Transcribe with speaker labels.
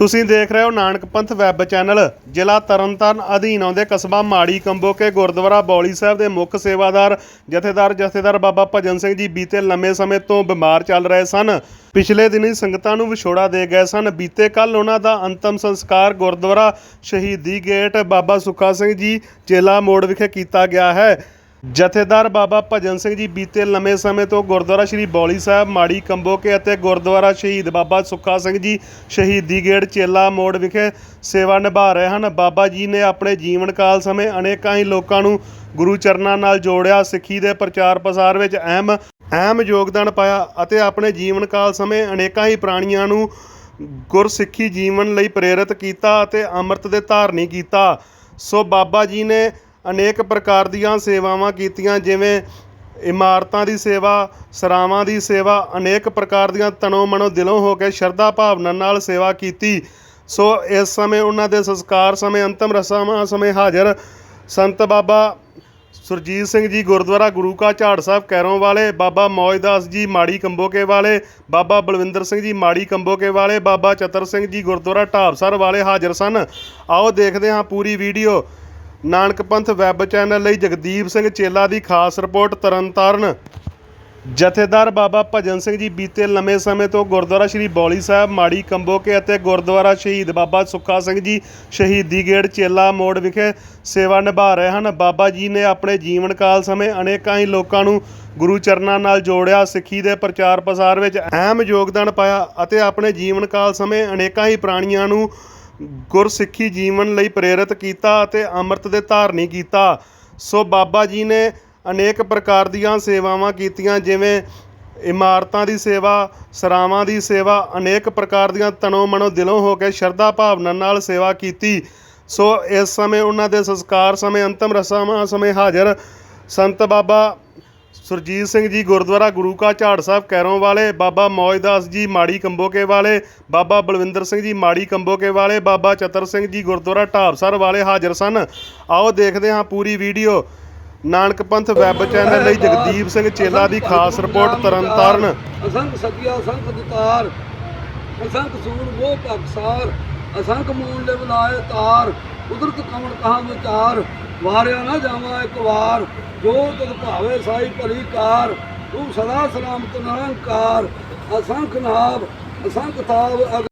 Speaker 1: ਤੁਸੀਂ ਦੇਖ ਰਹੇ ਹੋ ਨਾਨਕ ਪੰਥ ਵੈਬ ਚੈਨਲ। ਜ਼ਿਲ੍ਹਾ ਤਰਨਤਾਰਨ ਅਧੀਨ ਆਉਂਦੇ ਕਸਬਾ ਮਾੜੀ ਕੰਬੋਕੇ ਗੁਰਦੁਆਰਾ ਬੌਲੀ ਸਾਹਿਬ ਦੇ ਮੁੱਖ ਸੇਵਾਦਾਰ, ਜਥੇਦਾਰ ਜਥੇਦਾਰ ਬਾਬਾ ਭਜਨ ਸਿੰਘ ਜੀ ਬੀਤੇ ਲੰਮੇ ਸਮੇਂ ਤੋਂ ਬਿਮਾਰ ਚੱਲ ਰਹੇ ਸਨ। ਪਿਛਲੇ ਦਿਨੀ ਸੰਗਤਾਂ ਨੂੰ ਵਿਛੋੜਾ ਦੇ ਗਏ ਸਨ। ਬੀਤੇ ਕੱਲ ਉਹਨਾਂ ਦਾ ਅੰਤਮ ਸੰਸਕਾਰ ਗੁਰਦੁਆਰਾ ਸ਼ਹੀਦੀ ਗੇਟ ਬਾਬਾ ਸੁੱਖਾ ਸਿੰਘ ਜੀ, ਚੇਲਾ ਮੋੜ ਵਿਖੇ ਕੀਤਾ ਗਿਆ ਹੈ। ਜਥੇਦਾਰ ਬਾਬਾ ਭਜਨ ਸਿੰਘ ਜੀ ਬੀਤੇ ਲੰਮੇ ਸਮੇਂ ਤੋਂ ਗੁਰਦੁਆਰਾ ਸ਼੍ਰੀ ਬੌਲੀ ਸਾਹਿਬ, ਮਾੜੀ ਕੰਬੋਕੇ ਅਤੇ ਗੁਰਦੁਆਰਾ ਸ਼ਹੀਦ ਬਾਬਾ ਸੁੱਖਾ ਸਿੰਘ ਜੀ ਸ਼ਹੀਦੀ ਗੇੜ ਚੇਲਾ ਮੋੜ ਵਿਖੇ ਸੇਵਾ ਨਿਭਾ ਰਹੇ ਹਨ। ਬਾਬਾ ਜੀ ਨੇ ਆਪਣੇ ਜੀਵਨ ਕਾਲ ਸਮੇਂ ਅਨੇਕਾਂ ਹੀ ਲੋਕਾਂ ਨੂੰ ਗੁਰੂ ਚਰਨਾਂ ਨਾਲ ਜੋੜਿਆ। ਸਿੱਖੀ ਦੇ ਪ੍ਰਚਾਰ ਪ੍ਰਸਾਰ ਵਿੱਚ ਅਹਿਮ ਅਹਿਮ ਯੋਗਦਾਨ ਪਾਇਆ ਅਤੇ ਆਪਣੇ ਜੀਵਨ ਕਾਲ ਸਮੇਂ ਅਨੇਕਾਂ ਹੀ ਪ੍ਰਾਣੀਆਂ ਨੂੰ ਗੁਰਸਿੱਖੀ ਜੀਵਨ ਲਈ ਪ੍ਰੇਰਿਤ ਕੀਤਾ ਅਤੇ ਅੰਮ੍ਰਿਤ ਦੇ ਧਾਰਨੀ ਕੀਤਾ। ਸੋ ਬਾਬਾ ਜੀ ਨੇ ਅਨੇਕ ਪ੍ਰਕਾਰ ਦੀਆਂ ਸੇਵਾਵਾਂ ਕੀਤੀਆਂ, ਜਿਵੇਂ ਇਮਾਰਤਾਂ ਦੀ ਸੇਵਾ, ਸਰਾਵਾਂ ਦੀ ਸੇਵਾ, ਅਨੇਕ ਪ੍ਰਕਾਰ ਦੀਆਂ ਤਨੋ ਮਨੋ ਦਿਲੋਂ ਹੋ ਕੇ ਸ਼ਰਧਾ ਭਾਵਨਾ ਨਾਲ ਸੇਵਾ ਕੀਤੀ। ਸੋ ਇਸ ਸਮੇਂ ਉਹਨਾਂ ਦੇ ਸੰਸਕਾਰ ਸਮੇਂ ਅੰਤਮ ਰਸਮਾਂ ਸਮੇਂ ਹਾਜ਼ਰ ਸੰਤ ਬਾਬਾ ਸੁਰਜੀਤ ਸਿੰਘ ਜੀ ਗੁਰਦੁਆਰਾ ਗੁਰੂ ਕਾ ਝਾੜ ਸਾਹਿਬ ਕੈਰੋਂ ਵਾਲੇ, ਬਾਬਾ ਮੌਜਦਾਸ ਜੀ ਮਾੜੀ ਕੰਬੋਕੇ ਵਾਲੇ, ਬਾਬਾ ਬਲਵਿੰਦਰ ਸਿੰਘ ਜੀ ਮਾੜੀ ਕੰਬੋਕੇ ਵਾਲੇ, ਬਾਬਾ ਚਤਰ ਸਿੰਘ ਜੀ ਗੁਰਦੁਆਰਾ ਢਾਬਸਰ ਵਾਲੇ ਹਾਜ਼ਰ ਸਨ। ਆਓ ਦੇਖਦੇ ਹਾਂ ਪੂਰੀ ਵੀਡੀਓ। ਨਾਨਕ ਪੰਥ ਵੈਬ ਚੈਨਲ ਲਈ ਜਗਦੀਪ ਸਿੰਘ ਚੇਲਾ ਦੀ ਖਾਸ ਰਿਪੋਰਟ ਤਰਨਤਾਰਨ। ਜਥੇਦਾਰ ਬਾਬਾ ਭਜਨ ਸਿੰਘ ਜੀ ਬੀਤੇ ਲੰਮੇ ਸਮੇਂ ਤੋਂ ਗੁਰਦੁਆਰਾ ਸ਼੍ਰੀ ਬੌਲੀ ਸਾਹਿਬ, ਮਾੜੀ ਕੰਬੋਕੇ ਅਤੇ ਗੁਰਦੁਆਰਾ ਸ਼ਹੀਦ ਬਾਬਾ ਸੁੱਖਾ ਸਿੰਘ ਜੀ, ਸ਼ਹੀਦੀ ਗੇੜ ਚੇਲਾ ਮੋੜ ਵਿਖੇ ਸੇਵਾ ਨਿਭਾ ਰਹੇ ਹਨ। ਬਾਬਾ ਜੀ ਨੇ ਆਪਣੇ ਜੀਵਨ ਕਾਲ ਸਮੇਂ ਅਨੇਕਾਂ ਹੀ ਲੋਕਾਂ ਨੂੰ ਗੁਰੂ ਚਰਨਾਂ ਨਾਲ ਜੋੜਿਆ, ਸਿੱਖੀ ਦੇ ਪ੍ਰਚਾਰ ਪ੍ਰਸਾਰ ਵਿੱਚ ਅਹਿਮ ਯੋਗਦਾਨ ਪਾਇਆ ਅਤੇ ਆਪਣੇ ਜੀਵਨ ਕਾਲ ਸਮੇਂ ਅਨੇਕਾਂ ਹੀ ਪ੍ਰਾਣੀਆਂ ਨੂੰ ਗੁਰਸਿੱਖੀ ਜੀਵਨ ਲਈ ਪ੍ਰੇਰਿਤ ਕੀਤਾ ਅਤੇ ਅੰਮ੍ਰਿਤ ਦੇ ਧਾਰਨੀ ਕੀਤਾ। ਸੋ ਬਾਬਾ ਜੀ ਨੇ ਅਨੇਕ ਪ੍ਰਕਾਰ ਦੀਆਂ ਸੇਵਾਵਾਂ ਕੀਤੀਆਂ, ਜਿਵੇਂ ਇਮਾਰਤਾਂ ਦੀ ਸੇਵਾ, ਸਰਾਵਾਂ ਦੀ ਸੇਵਾ, ਅਨੇਕ ਪ੍ਰਕਾਰ ਦੀਆਂ ਤਨੋ ਮਨੋ ਦਿਲੋਂ ਹੋ ਕੇ ਸ਼ਰਧਾ ਭਾਵਨਾ ਨਾਲ ਸੇਵਾ ਕੀਤੀ। ਸੋ ਇਸ ਸਮੇਂ ਉਹਨਾਂ ਦੇ ਸੰਸਕਾਰ ਸਮੇਂ ਅੰਤਮ ਰਸਮਾਂ ਸਮੇਂ ਹਾਜ਼ਰ। ਸੰਤ ਬਾਬਾ ਸੁਰਜੀਤ ਸਿੰਘ ਜੀ ਗੁਰਦੁਆਰਾ ਗੁਰੂ ਕਾ ਝਾੜ ਸਾਹਿਬ ਕੈਰੋਂ ਵਾਲੇ, ਬਾਬਾ ਮੌਜਦਾਸ ਜੀ ਮਾੜੀ ਕੰਬੋਕੇ ਵਾਲੇ, ਬਾਬਾ ਬਲਵਿੰਦਰ ਸਿੰਘ ਜੀ ਮਾੜੀ ਕੰਬੋਕੇ ਵਾਲੇ, ਬਾਬਾ ਚਤਰ ਸਿੰਘ ਜੀ ਗੁਰਦੁਆਰਾ ਢਾਬਸਰ ਵਾਲੇ ਹਾਜ਼ਰ ਸਨ। ਆਓ ਦੇਖਦੇ ਹਾਂ ਪੂਰੀ ਵੀਡੀਓ। ਨਾਨਕ ਪੰਥ ਵੈਬ ਚੈਨਲ ਲਈ ਜਗਦੀਪ ਸਿੰਘ ਚੇਲਾ ਦੀ ਖਾਸ ਰਿਪੋਰਟ ਤਰਨਤਾਰਨ।
Speaker 2: ਅਸੰਖ ਸਤਿਆ ਅਸੰਖ ਦਤਾਰ ਅਸੰਖ ਸੂਰ, ਮੋਹ ਪਕਸਾਰ ਅਸੰਖ ਮੂਲ ਦੇ ਬੁਲਾਏ ਤਾਰ, ਕੁਦਰਤ ਕਮਣ ਕਹਾਂ ਵਿਚਾਰ ਵਾਰਿਆ ਨਾ ਜਾਵਾਂ ਇੱਕ ਵਾਰ, ਜੋ ਤਦ ਭਾਵੇ ਸਾਈ ਭਲੀ ਕਾਰ, ਤੂੰ ਸਦਾ ਸਲਾਮਤ ਨਿਰੰਕਾਰ ਅਸੰਖ ਨਾਭ ਅਸੰਖ ਤਾਵ